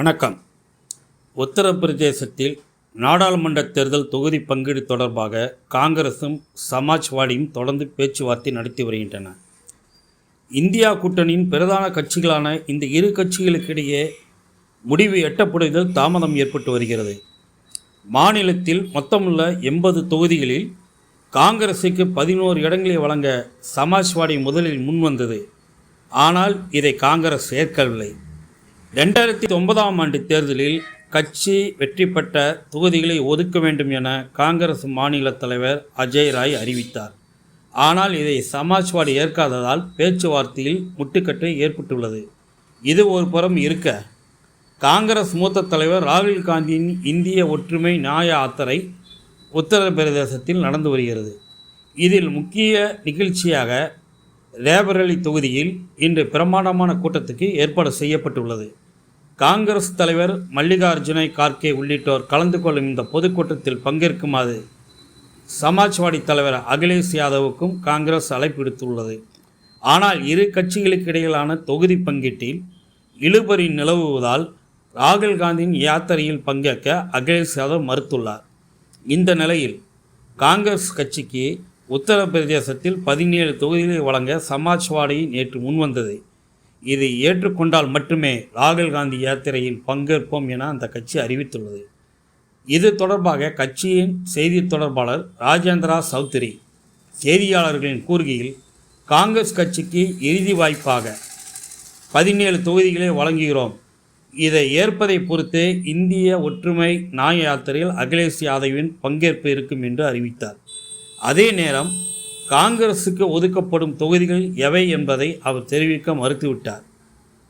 வணக்கம். உத்தரப்பிரதேசத்தில் நாடாளுமன்ற தேர்தல் தொகுதி பங்கீடு தொடர்பாக காங்கிரசும் சமாஜ்வாடியும் தொடர்ந்து பேச்சுவார்த்தை நடத்தி வருகின்றன. இந்தியா கூட்டணியின் பிரதான கட்சிகளான இந்த இரு கட்சிகளுக்கிடையே முடிவு எட்டப்படுவதில் தாமதம் ஏற்பட்டு வருகிறது. மாநிலத்தில் மொத்தமுள்ள எண்பது தொகுதிகளில் காங்கிரசுக்கு பதினோரு இடங்களை வழங்க சமாஜ்வாடி முதலில் முன்வந்தது. ஆனால் இதை காங்கிரஸ் ஏற்கவில்லை. ரெண்டாயிரத்தி ஒன்பதாம் ஆண்டு தேர்தலில் கட்சி வெற்றி பெற்ற தொகுதிகளை ஒதுக்க வேண்டும் என காங்கிரஸ் மாநில தலைவர் அஜய் ராய் அறிவித்தார். ஆனால் இதை சமாஜ்வாடி ஏற்காததால் பேச்சுவார்த்தையில் முட்டுக்கட்டு ஏற்பட்டுள்ளது. இது ஒரு புறம் இருக்க காங்கிரஸ் மூத்த தலைவர் ராகுல் காந்தியின் இந்திய ஒற்றுமை நியாய யாத்திரை உத்தரப்பிரதேசத்தில் நடந்து வருகிறது. இதில் முக்கிய நிகழ்ச்சியாக ரேபரேலி தொகுதியில் இன்று பிரமாண்டமான கூட்டத்துக்கு ஏற்பாடு செய்யப்பட்டுள்ளது. காங்கிரஸ் தலைவர் மல்லிகார்ஜுனை கார்கே உள்ளிட்டோர் கலந்து கொள்ளும் இந்த பொதுக்கூட்டத்தில் பங்கேற்குமாறு சமாஜ்வாடி தலைவர் அகிலேஷ் யாதவுக்கும் காங்கிரஸ் அழைப்பு விடுத்துள்ளது. ஆனால் இரு கட்சிகளுக்கு இடையிலான தொகுதி பங்கீட்டில் இழுபறி நிலவுவதால் ராகுல் காந்தியின் யாத்திரையில் பங்கேற்க அகிலேஷ் யாதவ் மறுத்துள்ளார். இந்த நிலையில் காங்கிரஸ் கட்சிக்கு உத்தரப்பிரதேசத்தில் பதினேழு தொகுதிகளை வழங்க சமாஜ்வாடி நேற்று முன்வந்தது. இதை ஏற்றுக்கொண்டால் மட்டுமே ராகுல் காந்தி யாத்திரையில் பங்கேற்போம் என அந்த கட்சி அறிவித்துள்ளது. இது தொடர்பாக கட்சியின் செய்தி தொடர்பாளர் ராஜேந்திரா சௌத்ரி செய்தியாளர்களின் கூறுகையில் காங்கிரஸ் கட்சிக்கு இறுதி வாய்ப்பாக பதினேழு தொகுதிகளை வழங்குகிறோம். இதை ஏற்பதை பொறுத்தே இந்திய ஒற்றுமை நாய யாத்திரையில் அகிலேஷ் யாதவின் பங்கேற்பு இருக்கும் என்று அறிவித்தார். அதே நேரம் காங்கிரசுக்கு ஒதுக்கப்படும் தொகுதிகள் எவை என்பதை அவர் தெரிவிக்க மறுத்துவிட்டார்.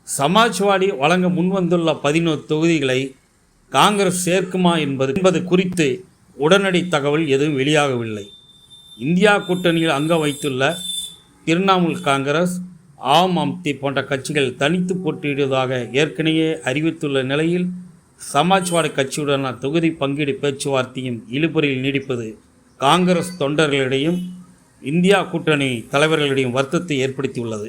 சமாஜ்வாடி வழங்க முன்வந்துள்ள பதினோரு தொகுதிகளை காங்கிரஸ் சேர்க்குமா என்பது என்பது குறித்து உடனடி தகவல் எதுவும் வெளியாகவில்லை. இந்தியா கூட்டணியில் அங்கம் வைத்துள்ள திரிணாமுல் காங்கிரஸ் ஆம் அம்தி போன்ற கட்சிகள் தனித்து போட்டியிடுவதாக ஏற்கனவே அறிவித்துள்ள நிலையில் சமாஜ்வாடி கட்சியுடனான தொகுதி பங்கீடு பேச்சுவார்த்தையும் இழுபறியில் நீடிப்பது காங்கிரஸ் தொண்டர்களிடையும் இந்தியா கூட்டணி தலைவர்களிடையும் வருத்தத்தை ஏற்படுத்தியுள்ளது.